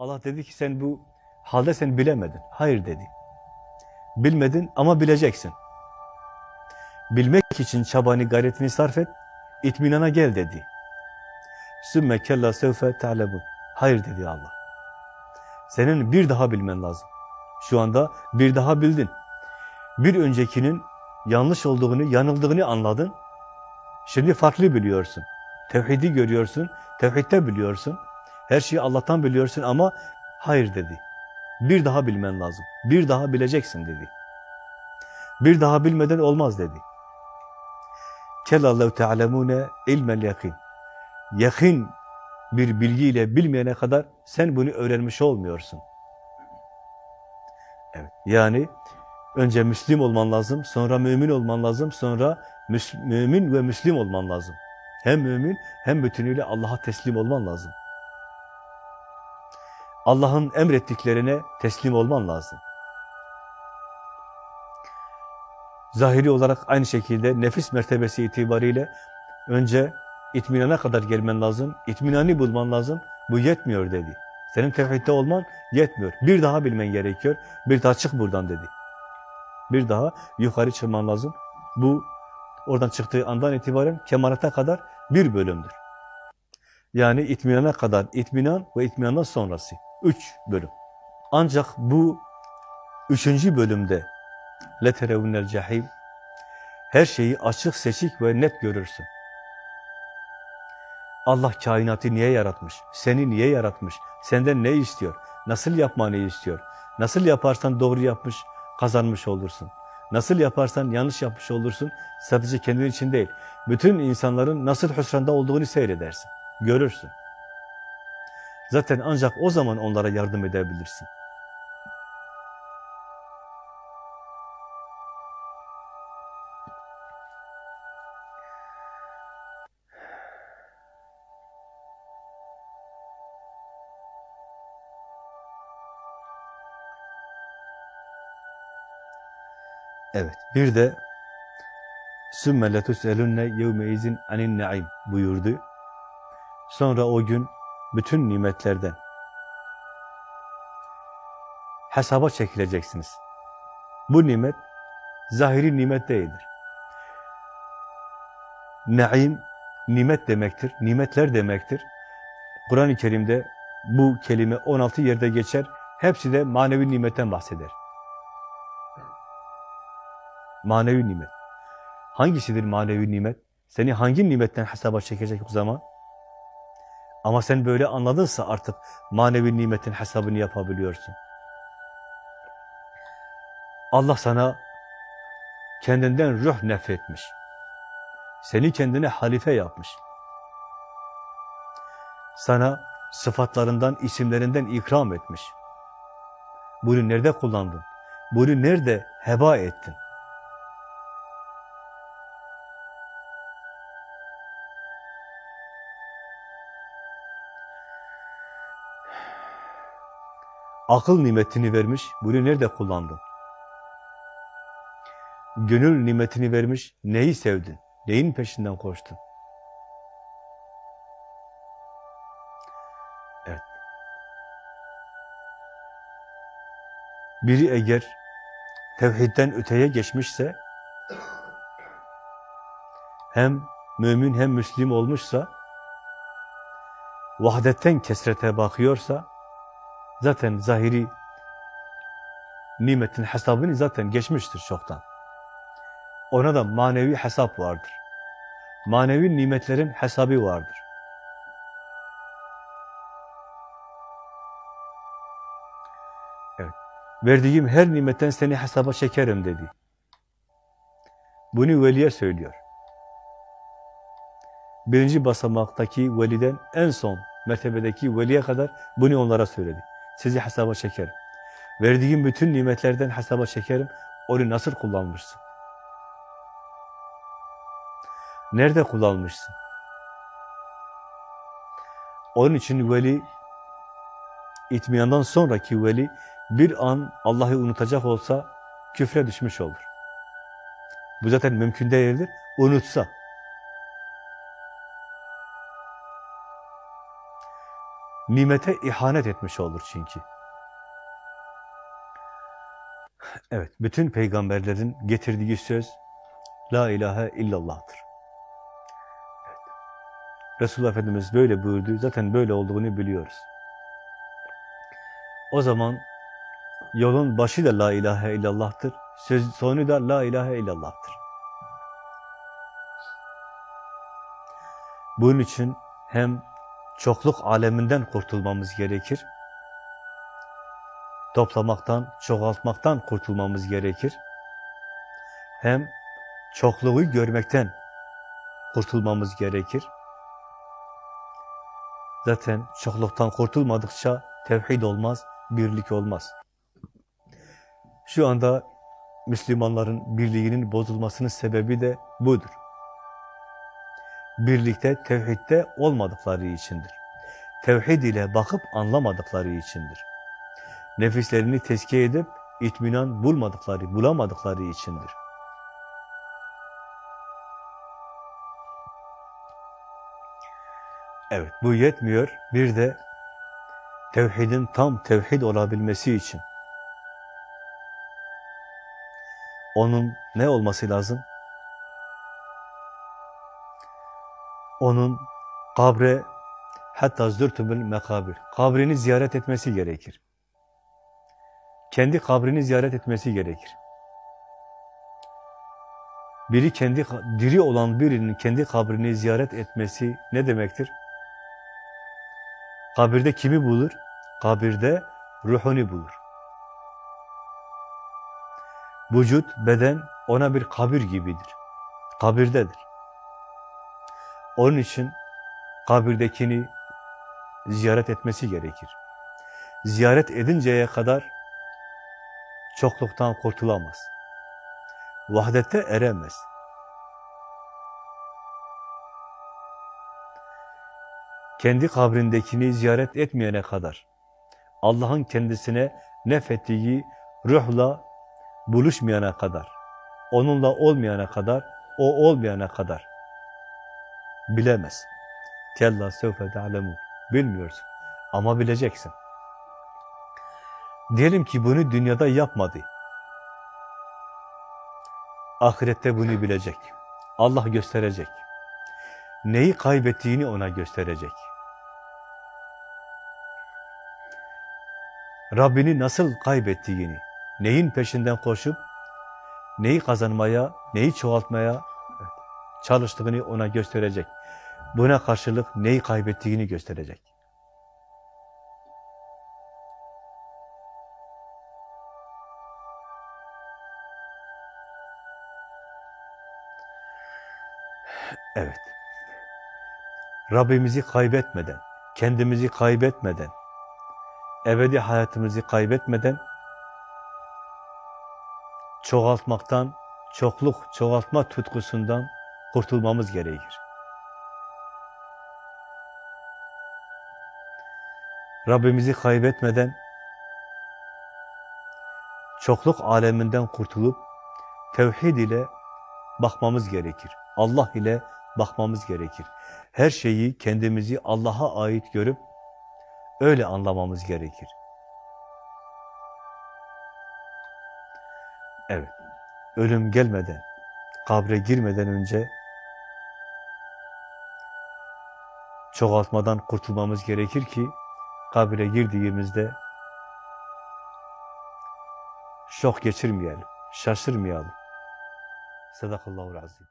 Allah dedi ki sen bu halde sen bilemedin. Hayır dedi. Bilmedin ama bileceksin. Bilmek için çabanı, gayretini sarf et, itminana gel dedi. Sümme kella sevfe te'lebun. Hayır dedi Allah. Senin bir daha bilmen lazım. Şu anda bir daha bildin. Bir öncekinin yanlış olduğunu, yanıldığını anladın. Şimdi farklı biliyorsun. Tevhidi görüyorsun, tevhidde biliyorsun. Her şeyi Allah'tan biliyorsun ama hayır dedi. Bir daha bilmen lazım. Bir daha bileceksin dedi. Bir daha bilmeden olmaz dedi. Kellallehu te'alemune ilmel yakin. Yakin bir bilgiyle bilmeyene kadar sen bunu öğrenmiş olmuyorsun. Evet. Yani önce Müslim olman lazım, sonra mümin olman lazım, sonra mümin ve Müslim olman lazım. Hem mümin hem bütünüyle Allah'a teslim olman lazım. Allah'ın emrettiklerine teslim olman lazım. Zahiri olarak aynı şekilde nefis mertebesi itibariyle önce itminana kadar gelmen lazım, itminani bulman lazım. Bu yetmiyor dedi. Senin tevhidde olman yetmiyor. Bir daha bilmen gerekiyor. Bir daha çık buradan dedi. Bir daha yukarı çıkman lazım. Bu oradan çıktığı andan itibaren kemalata kadar bir bölümdür. Yani itminana kadar itminan ve itminandan sonrası. Üç bölüm. Ancak bu üçüncü bölümde leterevunel cahim her şeyi açık, seçik ve net görürsün. Allah kainatı niye yaratmış? Seni niye yaratmış? Senden ne istiyor? Nasıl yapmanı istiyor? Nasıl yaparsan doğru yapmış, kazanmış olursun. Nasıl yaparsan yanlış yapmış olursun. Sadece kendin için değil. Bütün insanların nasıl hüsranda olduğunu seyredersin. Görürsün. Zaten ancak o zaman onlara yardım edebilirsin. Evet. Bir de sümme letus'elunne yevme izin anin naim buyurdu. Sonra o gün bütün nimetlerden hesaba çekileceksiniz. Bu nimet zahiri nimet değildir. Naim nimet demektir, nimetler demektir. Kur'an-ı Kerim'de bu kelime 16 yerde geçer. Hepsi de manevi nimetten bahseder. Manevi nimet. Hangisidir manevi nimet? Seni hangi nimetten hesaba çekecek o zaman? Ama sen böyle anladınsa artık manevi nimetin hesabını yapabiliyorsun. Allah sana kendinden ruh nefretmiş. Seni kendine halife yapmış. Sana sıfatlarından, isimlerinden ikram etmiş. Bunu nerede kullandın? Bunu nerede heba ettin? Akıl nimetini vermiş, bunu nerede kullandın? Gönül nimetini vermiş, neyi sevdin? Neyin peşinden koştun? Evet. Biri eğer tevhidden öteye geçmişse, hem mümin hem müslim olmuşsa, vahdetten kesrete bakıyorsa, zaten zahiri nimetin hesabını zaten geçmiştir çoktan. Ona da manevi hesap vardır. Manevi nimetlerin hesabı vardır. Evet. Verdiğim her nimetten seni hesaba çekerim dedi. Bunu veliye söylüyor. Birinci basamaktaki veliden en son mertebedeki veliye kadar bunu onlara söyledi. Sizi hesaba çekerim. Verdiğim bütün nimetlerden hesaba çekerim. Onu nasıl kullanmışsın? Nerede kullanmışsın? Onun için veli, itmiyandan sonraki veli bir an Allah'ı unutacak olsa küfre düşmüş olur. Bu zaten mümkün değildir. Unutsa. Nimete ihanet etmiş olur çünkü. Evet, bütün peygamberlerin getirdiği söz La ilahe illallah'tır. Evet. Resulullah Efendimiz böyle buyurdu. Zaten böyle olduğunu biliyoruz. O zaman yolun başı da La ilahe illallah'tır. Söz sonu da La ilahe illallah'tır. Bunun için hem çokluk aleminden kurtulmamız gerekir, toplamaktan, çoğaltmaktan kurtulmamız gerekir. Hem çokluğu görmekten kurtulmamız gerekir. Zaten çokluktan kurtulmadıkça tevhid olmaz, birlik olmaz. Şu anda Müslümanların birliğinin bozulmasının sebebi de budur. Birlikte, tevhidde olmadıkları içindir. Tevhid ile bakıp anlamadıkları içindir. Nefislerini tezkiye edip itminan bulmadıkları, bulamadıkları içindir. Evet, bu yetmiyor. Bir de tevhidin tam tevhid olabilmesi için onun ne olması lazım? Onun kabre hatta zürtümül mekabir. Kabrini ziyaret etmesi gerekir. Kendi kabrini ziyaret etmesi gerekir. Biri kendi diri olan birinin kendi kabrini ziyaret etmesi ne demektir? Kabirde kimi bulur? Kabirde ruhunu bulur. Vücut, beden ona bir kabir gibidir. Kabirdedir. Onun için kabirdekini ziyaret etmesi gerekir. Ziyaret edinceye kadar çokluktan kurtulamaz. Vahdette eremez. Kendi kabrindekini ziyaret etmeyene kadar Allah'ın kendisine nefettiği ruhla buluşmayana kadar, onunla olmayana kadar, o olmayana kadar bilemez. Kella sevfe te'alemun. Bilmiyorsun ama bileceksin. Diyelim ki bunu dünyada yapmadı. Ahirette bunu bilecek. Allah gösterecek. Neyi kaybettiğini ona gösterecek. Rabbini nasıl kaybettiğini, neyin peşinden koşup, neyi kazanmaya, neyi çoğaltmaya çalıştığını ona gösterecek. Buna karşılık neyi kaybettiğini gösterecek. Evet. Rabbimizi kaybetmeden, kendimizi kaybetmeden, ebedi hayatımızı kaybetmeden çoğaltmaktan, çokluk, çoğaltma tutkusundan kurtulmamız gerekir. Rabbimizi kaybetmeden çokluk aleminden kurtulup tevhid ile bakmamız gerekir. Allah ile bakmamız gerekir. Her şeyi kendimizi Allah'a ait görüp öyle anlamamız gerekir. Evet, ölüm gelmeden, kabre girmeden önce çoğaltmadan kurtulmamız gerekir ki kabre girdiğimizde şok geçirmeyelim, şaşırmayalım. Sadakallahu razim.